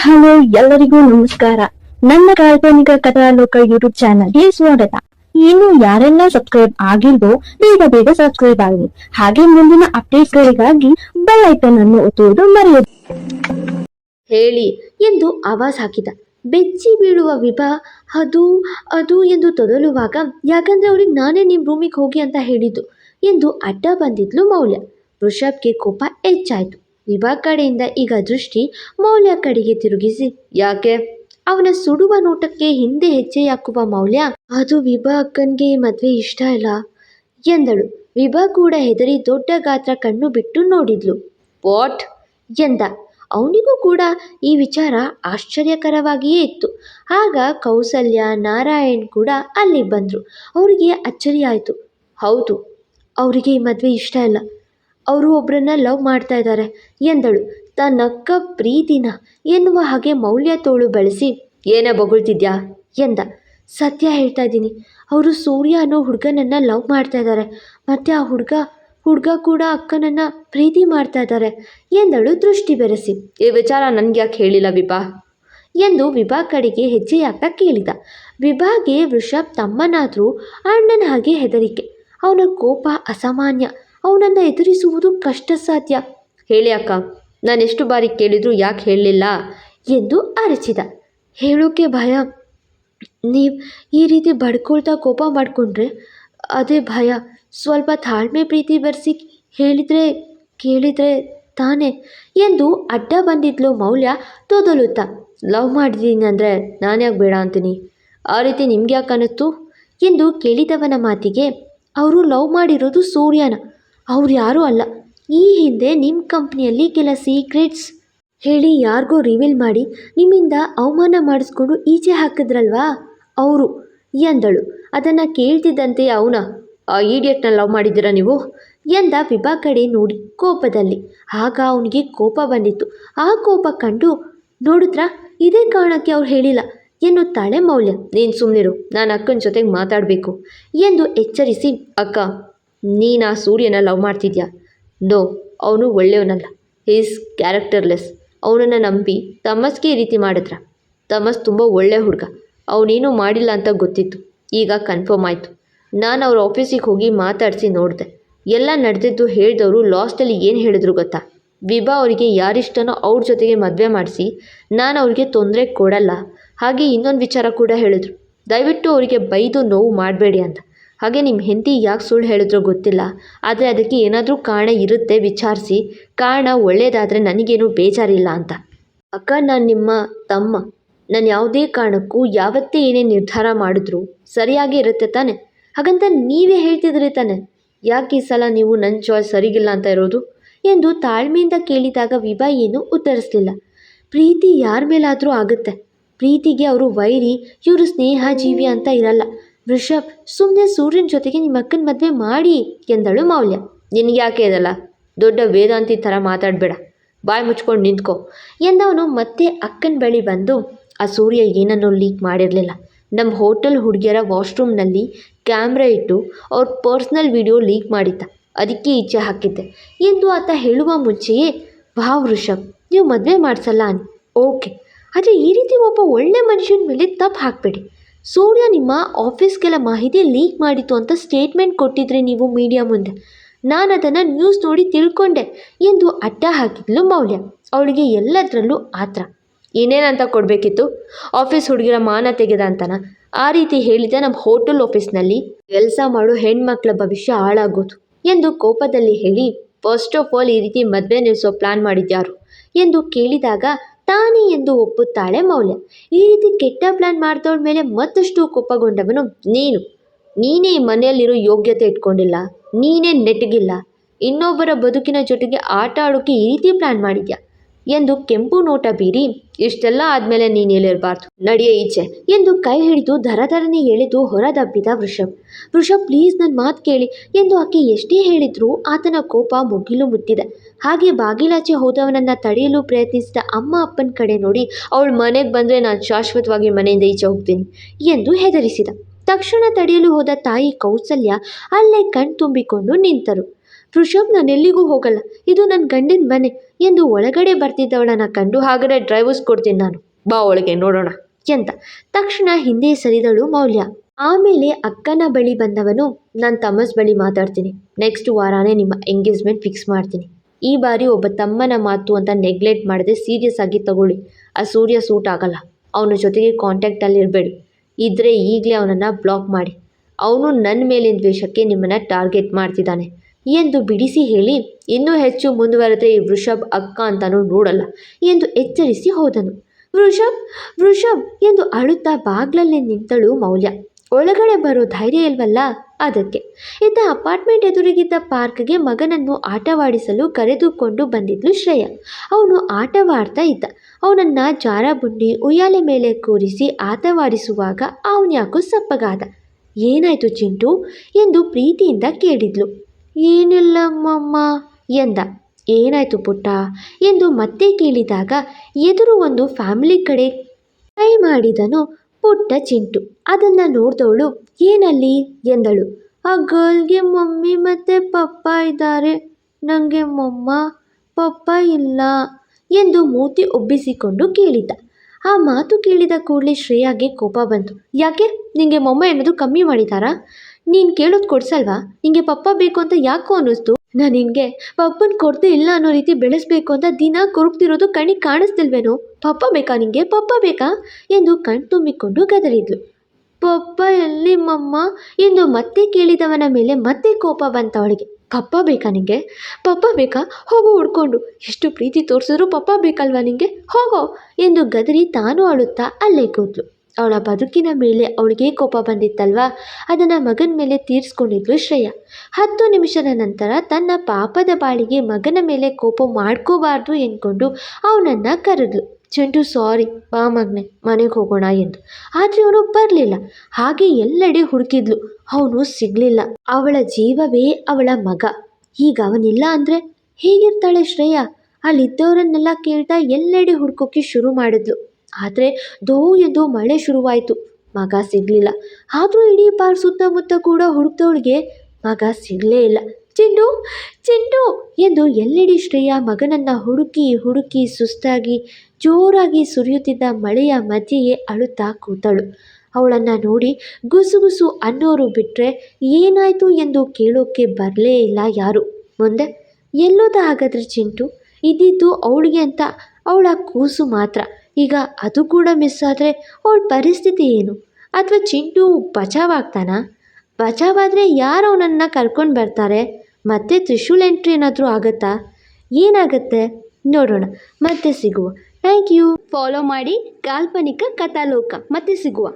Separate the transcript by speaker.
Speaker 1: Hello, ಎಲ್ಲರಿಗೂ ನಮಸ್ಕಾರ. ನನ್ನ ಕಾಲ್ಪನಿಕ ಕಥಾಲೋಕ ಯೂಟ್ಯೂಬ್ ಚಾನಲ್ಗೆ ಸ್ವಾಗತ. ಇನ್ನು ಯಾರೆಲ್ಲ ಸಬ್ಸ್ಕ್ರೈಬ್ ಆಗಿಲ್ವೋ, ಬೇಗ ಬೇಗ ಸಬ್ಸ್ಕ್ರೈಬ್ ಆಗಲಿ. ಹಾಗೆ ಮುಂದಿನ ಅಪ್ಡೇಟ್ಸ್ಗಳಿಗಾಗಿ ಬೆಲ್ ಐಕನ್ ಅನ್ನು ಒತ್ತುವುದು ಮರೆಯದು.
Speaker 2: ಹೇಳಿ ಎಂದು ಆವಾಜ್ ಹಾಕಿದ. ಬೆಚ್ಚಿ ಬೀಳುವ ವಿಭಾ, ಅದು ಅದು ಎಂದು ತೊದಲುವಾಗ ಯಾಕಂದ್ರೆ ಅವ್ರಿಗೆ ನಾನೇ ನಿಮ್ಮ ರೂಮಿಗೆ ಹೋಗಿ ಅಂತ ಹೇಳಿದ್ದು ಎಂದು ಅಡ್ಡ ಬಂದಿದ್ಲು ಮೌಲ್ಯ. ಋಷಭ್ಗೆ ಕೋಪ ಹೆಚ್ಚಾಯಿತು. ವಿಭಾ ಕಡೆಯಿಂದ ಈಗ ದೃಷ್ಟಿ ಮೌಲ್ಯ ಕಡೆಗೆ ತಿರುಗಿಸಿ. ಯಾಕೆ? ಅವನ ಸುಡುವ ನೋಟಕ್ಕೆ ಹಿಂದೆ ಹೆಜ್ಜೆ ಹಾಕುವ ಮೌಲ್ಯ? ಅದು ವಿಭಾ ಅಕ್ಕನ್ಗೆ ಮದ್ವೆ ಇಷ್ಟ ಇಲ್ಲ ಎಂದಳು. ವಿಭಾ ಕೂಡ ಹೆದರಿ ದೊಡ್ಡ ಗಾತ್ರ ಕಣ್ಣು ಬಿಟ್ಟು ನೋಡಿದ್ಲು. ವಾಟ್? ಎಂದ. ಅವನಿಗೂ ಕೂಡ ಈ ವಿಚಾರ ಆಶ್ಚರ್ಯಕರವಾಗಿಯೇ ಇತ್ತು. ಆಗ ಕೌಸಲ್ಯ, ನಾರಾಯಣ್ ಕೂಡ ಅಲ್ಲಿ ಬಂದರು. ಅವರಿಗೆ ಅಚ್ಚರಿ ಆಯಿತು ಹೌದು, ಅವರಿಗೆ ಈ ಮದುವೆ ಇಷ್ಟ ಇಲ್ಲ ಅವರು ಒಬ್ಬರನ್ನ ಲವ್ ಮಾಡ್ತಾ ಇದ್ದಾರೆ ಎಂದಳು. ತನ್ನಕ್ಕ ಪ್ರೀತಿನ ಎನ್ನುವ ಹಾಗೆ ಮೌಲ್ಯ ತೋಳು ಬಳಸಿ, ಏನೇ ಬೊಗಳ್ತಿದ್ಯಾ? ಎಂದ. ಸತ್ಯ ಹೇಳ್ತಾ ಇದ್ದೀನಿ. ಅವರು ಸೂರ್ಯ ಅನ್ನೋ ಹುಡುಗನನ್ನ ಲವ್ ಮಾಡ್ತಾ ಇದ್ದಾರೆ. ಮತ್ತು ಆ ಹುಡುಗ ಹುಡುಗ ಕೂಡ ಅಕ್ಕನನ್ನ ಪ್ರೀತಿ ಮಾಡ್ತಾ ಇದ್ದಾರೆ, ಎಂದಳು ದೃಷ್ಟಿ ಬೆರೆಸಿ. ಈ ವಿಚಾರ ನನಗೆ ಯಾಕೆ ಹೇಳಿಲ್ಲ ವಿಭಾ? ಎಂದು ವಿಭಾ ಕಡೆಗೆ ಹೆಜ್ಜೆ ಹಾಕ್ತಾ ಕೇಳಿದ. ವಿಭಾಗೆ ವೃಷಭ್ ತಮ್ಮನಾದರೂ ಅಣ್ಣನ ಹಾಗೆ ಹೆದರಿಕೆ. ಅವನ ಕೋಪ ಅಸಾಮಾನ್ಯ. ಅವನನ್ನು ಎದುರಿಸುವುದು ಕಷ್ಟ ಸಾಧ್ಯ ಹೇಳಿ ಅಕ್ಕ ನಾನು ಎಷ್ಟು ಬಾರಿ ಕೇಳಿದ್ರು ಯಾಕೆ ಹೇಳಲಿಲ್ಲ ಎಂದು ಅರಚಿದ. ಹೇಳೋಕೆ ಭಯ? ನೀವು ಈ ರೀತಿ ಬಡ್ಕೊಳ್ತಾ ಕೋಪ ಮಾಡಿಕೊಂಡ್ರೆ ಅದೇ ಭಯ. ಸ್ವಲ್ಪ ತಾಳ್ಮೆ ಪ್ರೀತಿ ಬರೆಸಿ ಹೇಳಿದರೆ ಕೇಳಿದರೆ ತಾನೇ ಎಂದು ಅಡ್ಡ ಬಂದಿದ್ಲು ಮೌಲ್ಯ ತೊದಲುತ್ತಾ. ಲವ್ ಮಾಡಿದ್ದೀನಿ ಅಂದರೆ ನಾನ್ಯಾಕೆ ಬೇಡ ಅಂತೀನಿ? ಆ ರೀತಿ ನಿಮ್ಗೆ ಯಾಕೆ ಅನ್ನಿಸ್ತು ಎಂದು ಕೇಳಿದವನ ಮಾತಿಗೆ, ಅವರು ಲವ್ ಮಾಡಿರೋದು ಸೂರ್ಯನ. ಅವ್ರು ಯಾರೂ ಅಲ್ಲ. ಈ ಹಿಂದೆ ನಿಮ್ಮ ಕಂಪ್ನಿಯಲ್ಲಿ ಕೆಲ ಸೀಕ್ರೆಟ್ಸ್ ಹೇಳಿ ಯಾರಿಗೋ ರಿವೀಲ್ ಮಾಡಿ ನಿಮ್ಮಿಂದ ಅವಮಾನ ಮಾಡಿಸ್ಕೊಂಡು ಈಚೆ ಹಾಕಿದ್ರಲ್ವಾ? ಅವರು, ಎಂದಳು. ಅದನ್ನು ಕೇಳ್ತಿದ್ದಂತೆ ಅವನ, ಆ ಈಡಿಯಟ್ನ ಲವ್ ಮಾಡಿದ್ದೀರಾ ನೀವು? ಎಂದ ವಿಭಾ ಕಡೆ ನೋಡಿ ಕೋಪದಲ್ಲಿ. ಆಗ ಅವನಿಗೆ ಕೋಪ ಬಂದಿತ್ತು. ಆ ಕೋಪ ಕಂಡು, ನೋಡಿದ್ರಾ, ಇದೇ ಕಾರಣಕ್ಕೆ ಅವ್ರು ಹೇಳಿಲ್ಲ. ಎನ್ನುತ್ತಾಳೆ ಮೌಲ್ಯ, ನೀನು ಸುಮ್ಮನಿರು ನಾನು ಅಕ್ಕನ ಜೊತೆಗೆ ಮಾತಾಡಬೇಕು, ಎಂದು ಎಚ್ಚರಿಸಿ, ಅಕ್ಕ ನೀನು ಆ ಸೂರ್ಯನ ಲವ್ ಮಾಡ್ತಿದ್ಯಾ? ನೋ ಅವನು ಒಳ್ಳೆಯವನಲ್ಲ. ಈಸ್ ಕ್ಯಾರೆಕ್ಟರ್ಲೆಸ್ ಅವನನ್ನು ನಂಬಿ ತಮಸ್ಗೆ ಈ ರೀತಿ ಮಾಡಿದ್ರ? ತಮಸ್ ತುಂಬ ಒಳ್ಳೆಯ ಹುಡುಗ. ಅವನೇನೂ ಮಾಡಿಲ್ಲ ಅಂತ ಗೊತ್ತಿತ್ತು. ಈಗ ಕನ್ಫರ್ಮ್ ಆಯಿತು. ನಾನು ಅವ್ರ ಆಫೀಸಿಗೆ ಹೋಗಿ ಮಾತಾಡಿಸಿ ನೋಡಿದೆ. ಎಲ್ಲ ನಡೆದಿದ್ದು ಹೇಳಿದವರು ಲಾಸ್ಟಲ್ಲಿ ಏನು ಹೇಳಿದ್ರು ಗೊತ್ತಾ? ವಿಭಾ ಅವರಿಗೆ ಯಾರಿಷ್ಟನೋ ಅವ್ರ ಜೊತೆಗೆ ಮದುವೆ ಮಾಡಿಸಿ ನಾನು ಅವ್ರಿಗೆ ತೊಂದರೆ ಕೊಡಲ್ಲ. ಹಾಗೆ ಇನ್ನೊಂದು ವಿಚಾರ ಕೂಡ ಹೇಳಿದರು. ದಯವಿಟ್ಟು ಅವರಿಗೆ ಬೈದು ನೋವು ಮಾಡಬೇಡಿ ಅಂತ. ಹಾಗೆ ನಿಮ್ಮ ಹೆಂಡತಿ ಯಾಕೆ ಸುಳ್ಳು ಹೇಳಿದ್ರೋ ಗೊತ್ತಿಲ್ಲ. ಆದರೆ ಅದಕ್ಕೆ ಏನಾದರೂ ಕಾರಣ ಇರುತ್ತೆ ವಿಚಾರಿಸಿ. ಕಾರಣ ಒಳ್ಳೆಯದಾದರೆ ನನಗೇನು ಬೇಜಾರಿಲ್ಲ ಅಂತ. ಅಕ್ಕ, ನಾನು ನಿಮ್ಮ ತಮ್ಮ. ನಾನು ಯಾವುದೇ ಕಾರಣಕ್ಕೂ ಯಾವತ್ತೇ ಏನೇ ನಿರ್ಧಾರ ಮಾಡಿದ್ರು ಸರಿಯಾಗಿ ಇರುತ್ತೆ ತಾನೆ? ಹಾಗಂತ ನೀವೇ ಹೇಳ್ತಿದ್ರಿ ತಾನೆ. ಯಾಕೆ ಈ ಸಲ ನೀವು ನನ್ನ ಚಾಯ್ಸ್ ಸರಿಗಿಲ್ಲ ಅಂತ ಇರೋದು? ಎಂದು ತಾಳ್ಮೆಯಿಂದ ಕೇಳಿದಾಗ ವಿಭಾ ಏನು ಉತ್ತರಿಸಲಿಲ್ಲ. ಪ್ರೀತಿ ಯಾರ ಮೇಲಾದರೂ ಆಗುತ್ತೆ. ಪ್ರೀತಿಗೆ ಅವರು ವೈರಿ, ಇವರು ಸ್ನೇಹ ಜೀವಿ ಅಂತ ಇರಲ್ಲ. ವೃಷಭ್ ಸುಮ್ಮನೆ ಸೂರ್ಯನ ಜೊತೆಗೆ ನಿಮ್ಮ ಅಕ್ಕನ ಮದುವೆ ಮಾಡಿ ಎಂದಳು ಮೌಲ್ಯ. ನಿನಗೆ ಯಾಕೆ ಇದಲ್ಲ? ದೊಡ್ಡ ವೇದಾಂತಿ ಥರ ಮಾತಾಡಬೇಡ. ಬಾಯಿ ಮುಚ್ಕೊಂಡು ನಿಂತ್ಕೋ ಎಂದವನು ಮತ್ತೆ ಅಕ್ಕನ ಬಳಿ ಬಂದು, ಆ ಸೂರ್ಯ ಏನನ್ನೂ ಲೀಕ್ ಮಾಡಿರಲಿಲ್ಲ. ನಮ್ಮ ಹೋಟೆಲ್ ಹುಡುಗಿಯರ ವಾಶ್ರೂಮ್ನಲ್ಲಿ ಕ್ಯಾಮ್ರಾ ಇಟ್ಟು ಅವ್ರ ಪರ್ಸ್ನಲ್ ವಿಡಿಯೋ ಲೀಕ್ ಮಾಡಿದ್ದ. ಅದಕ್ಕೆ ಈಚೆ ಹಾಕಿದ್ದೆ ಎಂದು ಆತ ಹೇಳುವ ಮುಂಚೆಯೇ ಬಾ ವೃಷಭ್, ನೀವು ಮದುವೆ ಮಾಡಿಸಲ್ಲ ಅನ್ ಓಕೆ. ಆದರೆ ಈ ರೀತಿ ಒಬ್ಬ ಒಳ್ಳೆ ಮನುಷ್ಯನ ಮೇಲೆ ತಪ್ಪು ಹಾಕಬೇಡಿ. ಸೂರ್ಯ ನಿಮ್ಮ ಆಫೀಸ್ಗೆಲ್ಲ ಮಾಹಿತಿ ಲೀಕ್ ಮಾಡಿತು ಅಂತ ಸ್ಟೇಟ್ಮೆಂಟ್ ಕೊಟ್ಟಿದ್ರಿ ನೀವು ಮೀಡಿಯಾ ಮುಂದೆ. ನಾನು ಅದನ್ನು ನ್ಯೂಸ್ ನೋಡಿ ತಿಳ್ಕೊಂಡೆ ಎಂದು ಅಡ್ಡ ಹಾಕಿದ್ಲು ಮೌಲ್ಯ. ಅವಳಿಗೆ ಎಲ್ಲದರಲ್ಲೂ ಆತ್ರ. ಏನೇನಂತ ಕೊಡಬೇಕಿತ್ತು? ಆಫೀಸ್ ಹುಡುಗಿರ ಮಾನ ತೆಗೆದ ಅಂತನ? ಆ ರೀತಿ ಹೇಳಿದ ನಮ್ಮ ಹೋಟೆಲ್ ಆಫೀಸ್ನಲ್ಲಿ, ಕೆಲಸ ಮಾಡೋ ಹೆಣ್ಮಕ್ಳ ಭವಿಷ್ಯ ಹಾಳಾಗೋದು ಎಂದು ಕೋಪದಲ್ಲಿ ಹೇಳಿ ಫಸ್ಟ್ ಆಫ್ ಆಲ್ ಈ ರೀತಿ ಮದುವೆ ನಿಲ್ಲಿಸೋ ಪ್ಲಾನ್ ಮಾಡಿದ್ಯಾರು? ಎಂದು ಕೇಳಿದಾಗ ತಾನೇ ಎಂದು ಒಪ್ಪುತ್ತಾಳೆ ಮೌಲ್ಯ. ಈ ರೀತಿ ಕೆಟ್ಟ ಪ್ಲಾನ್ ಮಾಡಿದವಳ ಮೇಲೆ ಮತ್ತಷ್ಟು ಕೋಪಗೊಂಡವನು ನೀನು. ನೀನೇ ಮನೆಯಲ್ಲಿರೋ ಯೋಗ್ಯತೆ ಇಟ್ಕೊಂಡಿಲ್ಲ. ನೀನೇ ನೆಟ್ಟಗಿಲ್ಲ ಇನ್ನೊಬ್ಬರ ಬದುಕಿನ ಜೊತೆಗೆ ಆಟ ಆಡೋಕ್ಕೆ ಈ ರೀತಿ ಪ್ಲಾನ್ ಮಾಡಿದ್ಯಾ? ಎಂದು ಕೆಂಪು ನೋಟ ಬೀರಿ, ಇಷ್ಟೆಲ್ಲ ಆದಮೇಲೆ ನೀನು ಎಲ್ಲಿರಬಾರ್ದು ನಡೆಯೇ ಈಚೆ ಎಂದು ಕೈ ಹಿಡಿದು ದರದರನೆ ಎಳೆದು ಹೊರದಬ್ಬಿದ ವೃಷಭ್. ವೃಷಭ್ ಪ್ಲೀಸ್ ನನ್ನ ಮಾತು ಕೇಳಿ ಎಂದು ಆಕೆ ಎಷ್ಟೇ ಹೇಳಿದ್ರೂ ಆತನ ಕೋಪ ಮುಗಿಲು ಮುಟ್ಟಿದೆ. ಹಾಗೆ ಬಾಗಿಲಾಚೆ ಹೋದವನನ್ನ ತಡೆಯಲು ಪ್ರಯತ್ನಿಸಿದ ಅಮ್ಮ ಅಪ್ಪನ ಕಡೆ ನೋಡಿ, ಅವಳು ಮನೆಗೆ ಬಂದರೆ ನಾನು ಶಾಶ್ವತವಾಗಿ ಮನೆಯಿಂದ ಈಚೆ ಹೋಗ್ತೀನಿ ಎಂದು ಹೆದರಿಸಿದ. ತಕ್ಷಣ ತಡೆಯಲು ಹೋದ ತಾಯಿ ಕೌಸಲ್ಯ ಅಲ್ಲೇ ಕಣ್ ತುಂಬಿಕೊಂಡು ನಿಂತರು. ವೃಷಭ್, ನಾನೆಲ್ಲಿಗೂ ಹೋಗಲ್ಲ. ಇದು ನನ್ನ ಗಂಡಿನ ಮನೆ. ಎಂದು ಒಳಗಡೆ ಬರ್ತಿದ್ದವಳನ್ನು ಕಂಡು ಹಾಗಾದರೆ ಡ್ರೈವರ್ಸ್ ಕೊಡ್ತೀನಿ ನಾನು. ಬಾ ಒಳಗೆ ನೋಡೋಣ ಎಂತ ತಕ್ಷಣ ಹಿಂದೆ ಸರಿದಳು ಮೌಲ್ಯ. ಆಮೇಲೆ ಅಕ್ಕನ ಬಳಿ ಬಂದವನು ನಾನು ತಮ್ಮಸ್ ಬಳಿ ಮಾತಾಡ್ತೀನಿ. ನೆಕ್ಸ್ಟ್ ವಾರನೇ ನಿಮ್ಮ ಎಂಗೇಜ್ಮೆಂಟ್ ಫಿಕ್ಸ್ ಮಾಡ್ತೀನಿ. ಈ ಬಾರಿ ಒಬ್ಬ ತಮ್ಮನ ಮಾತು ಅಂತ ನೆಗ್ಲೆಕ್ಟ್ ಮಾಡದೆ ಸೀರಿಯಸ್ ಆಗಿ ತಗೊಳ್ಳಿ. ಆ ಸೂರ್ಯ ಸೂಟ್ ಆಗಲ್ಲ. ಅವನ ಜೊತೆಗೆ ಕಾಂಟ್ಯಾಕ್ಟಲ್ಲಿ ಇರಬೇಡಿ. ಇದ್ದರೆ ಈಗಲೇ ಅವನನ್ನು ಬ್ಲಾಕ್ ಮಾಡಿ. ಅವನು ನನ್ನ ಮೇಲಿನ ದ್ವೇಷಕ್ಕೆ ನಿಮ್ಮನ್ನು ಟಾರ್ಗೆಟ್ ಮಾಡ್ತಿದ್ದಾನೆ. ಎಂದು ಬಿಡಿಸಿ ಹೇಳಿ, ಇನ್ನೂ ಹೆಚ್ಚು ಮುಂದುವರೆದ್ರೆ ಈ ವೃಷಭ್ ಅಕ್ಕ ಅಂತಾನೂ ನೋಡಲ್ಲ ಎಂದು ಎಚ್ಚರಿಸಿ ಹೋದನು. ವೃಷಭ್ ವೃಷಭ್ ಎಂದು ಅಳುತ್ತಾ ಬಾಗ್ಲಲ್ಲಿ ನಿಂತಳು ಮೌಲ್ಯ. ಒಳಗಡೆ ಬರೋ ಧೈರ್ಯ ಇಲ್ವಲ್ಲ ಅದಕ್ಕೆ. ಇತ್ತ ಅಪಾರ್ಟ್ಮೆಂಟ್ ಎದುರಿಗಿದ್ದ ಪಾರ್ಕ್ಗೆ ಮಗನನ್ನು ಆಟವಾಡಿಸಲು ಕರೆದುಕೊಂಡು ಬಂದಿದ್ಲು ಶ್ರೇಯ. ಅವನು ಆಟವಾಡ್ತಾ ಇದ್ದ. ಅವನನ್ನು ಜಾರಬುಂಡಿ ಉಯ್ಯಾಲೆ ಮೇಲೆ ಕೂರಿಸಿ ಆಟವಾಡಿಸುವಾಗ ಅವನ್ಯಾಕೋ ಸಪ್ಪಗಾದ. ಏನಾಯ್ತು ಚಿಂಟು ಎಂದು ಪ್ರೀತಿಯಿಂದ ಕೇಳಿದ್ಲು. ಏನಿಲ್ಲಮ್ಮಮ್ಮ ಎಂದ. ಏನಾಯ್ತು ಪುಟ್ಟ? ಎಂದು ಮತ್ತೆ ಕೇಳಿದಾಗ ಎದುರು ಒಂದು ಫ್ಯಾಮಿಲಿ ಕಡೆ ಕೈ ಮಾಡಿದನು ಪುಟ್ಟ ಚಿಂಟು. ಅದನ್ನು ನೋಡಿದವಳು, ಏನಲ್ಲಿ? ಎಂದಳು. ಆ ಗರ್ಲ್ಗೆ ಮಮ್ಮಿ ಮತ್ತು ಪಪ್ಪ ಇದ್ದಾರೆ. ನನಗೆ ಮೊಮ್ಮ, ಪಪ್ಪ ಇಲ್ಲ, ಎಂದು ಮೂತಿ ಒಬ್ಬಿಸಿಕೊಂಡು ಕೇಳಿದ್ದ ಆ ಮಾತು ಕೇಳಿದ ಕೂಡಲೇ ಶ್ರೇಯಾಗೆ ಕೋಪ ಬಂತು. ಯಾಕೆ? ನಿಂಗೆ ಮೊಮ್ಮ ಅನ್ನೋದು ಕಮ್ಮಿ ಮಾಡಿದಾರಾ? ನೀನು ಕೇಳೋದು ಕೊಡ್ಸಲ್ವಾ? ನಿಂಗೆ ಪಪ್ಪ ಬೇಕು ಅಂತ ಯಾಕೋ ಅನ್ನಿಸ್ತು? ನಾನು ನಿನಗೆ ಪಪ್ಪನ ಕೊರತೆ ಇಲ್ಲ ಅನ್ನೋ ರೀತಿ ಬೆಳೆಸಬೇಕು ಅಂತ ದಿನ ಕೊರಗ್ತಿರೋದು ಕಣ್ಣಿಗೆ ಕಾಣಿಸ್ತಿಲ್ವೇನೋ? ಪಪ್ಪ ಬೇಕಾ ನಿಂಗೆ? ಪಪ್ಪ ಬೇಕಾ? ಎಂದು ಕಣ್ತುಂಬಿಕೊಂಡು ಗದರಿದ್ಲು. ಪಪ್ಪ ಎಲ್ಲಿ ಮಮ್ಮ ಎಂದು ಮತ್ತೆ ಕೇಳಿದವನ ಮೇಲೆ ಮತ್ತೆ ಕೋಪ ಬಂತವಳಿಗೆ ಪಪ್ಪ ಬೇಕಾ ನಿಂಗೆ? ಪಪ್ಪ ಬೇಕಾ? ಹೋಗು ಹುಡ್ಕೊಂಡು. ಎಷ್ಟು ಪ್ರೀತಿ ತೋರಿಸಿದ್ರು ಪಪ್ಪ ಬೇಕಲ್ವಾ ನಿಂಗೆ? ಹೋಗೋ ಎಂದು ಗದರಿ ತಾನು ಅಳುತ್ತಾ ಅಲ್ಲೇ ಕೂತ್ಲು ಅವಳ ಬದುಕಿನ ಮೇಲೆ ಅವಳಿಗೆ ಕೋಪ ಬಂದಿತ್ತಲ್ವ? ಅದನ್ನು ಮಗನ ಮೇಲೆ ತೀರಿಸ್ಕೊಂಡಿದ್ಲು ಶ್ರೇಯ. ಹತ್ತು ನಿಮಿಷದ ನಂತರ ತನ್ನ ಪಾಪದ ಬಾಳಿಗೆ ಮಗನ ಮೇಲೆ ಕೋಪ ಮಾಡ್ಕೋಬಾರ್ದು ಎಂದ್ಕೊಂಡು ಅವನನ್ನು ಕರೆದ್ಲು. ಚಂಟು, ಸಾರಿ ಬಾ ಮಗನೆ, ಮನೆಗೆ ಹೋಗೋಣ ಎಂದು. ಆದರೆ ಅವನು ಬರಲಿಲ್ಲ. ಹಾಗೆ ಎಲ್ಲೆಡೆ ಹುಡುಕಿದ್ಲು. ಅವನು ಸಿಗಲಿಲ್ಲ. ಅವಳ ಜೀವವೇ ಅವಳ ಮಗ. ಈಗ ಅವನಿಲ್ಲ ಅಂದರೆ ಹೇಗಿರ್ತಾಳೆ ಶ್ರೇಯ? ಅಲ್ಲಿದ್ದವರನ್ನೆಲ್ಲ ಕೇಳ್ತಾ ಎಲ್ಲೆಡೆ ಹುಡ್ಕೋಕ್ಕೆ ಶುರು ಮಾಡಿದ್ಲು. ಆದರೆ ದೋ ಎಂದು ಮಳೆ ಶುರುವಾಯಿತು. ಮಗ ಸಿಗಲಿಲ್ಲ. ಆದರೂ ಇಡೀ ಪಾರ್ ಸುತ್ತಮುತ್ತ ಕೂಡ ಹುಡುಕ್ದವಳಿಗೆ ಮಗ ಸಿಗಲೇ ಇಲ್ಲ. ಚಿಂಟು ಚಿಂಟು ಎಂದು ಎಲ್ಲೆಡೆ ಶ್ರೇಯ ಮಗನನ್ನು ಹುಡುಕಿ ಹುಡುಕಿ ಸುಸ್ತಾಗಿ ಜೋರಾಗಿ ಸುರಿಯುತ್ತಿದ್ದ ಮಳೆಯ ಮಧ್ಯೆಯೇ ಅಳುತ್ತಾ ಕೂತಳು. ಅವಳನ್ನು ನೋಡಿ ಗುಸುಗುಸು ಅನ್ನೋರು ಬಿಟ್ಟರೆ ಏನಾಯಿತು ಎಂದು ಕೇಳೋಕ್ಕೆ ಬರಲೇ ಇಲ್ಲ ಯಾರು. ಮುಂದೆ, ಎಲ್ಲೋದ ಹಾಗಾದ್ರೆ ಚಿಂಟು? ಇದ್ದಿದ್ದು ಅವಳಿಗೆ ಅಂತ ಅವಳ ಕೂಸು ಮಾತ್ರ. ಈಗ ಅದು ಕೂಡ ಮಿಸ್ ಆದರೆ ಅವಳ ಪರಿಸ್ಥಿತಿ ಏನು? ಅಥವಾ ಚಿಂಟು ಬಚಾವಾಗ್ತಾನಾ? ಬಚಾವಾದರೆ ಯಾರು ಅವನನ್ನು ಕರ್ಕೊಂಡು ಬರ್ತಾರೆ? ಮತ್ತೆ ತ್ರಿಶೂಲ್ ಎಂಟ್ರಿ ಏನಾದರೂ ಆಗುತ್ತಾ? ಏನಾಗುತ್ತೆ? ನೋಡೋಣ. ಮತ್ತೆ ಸಿಗುವ. ಥ್ಯಾಂಕ್ ಯು ಫಾಲೋ ಮಾಡಿ ಕಾಲ್ಪನಿಕ ಕಥಾಲೋಕ. ಮತ್ತೆ ಸಿಗುವ.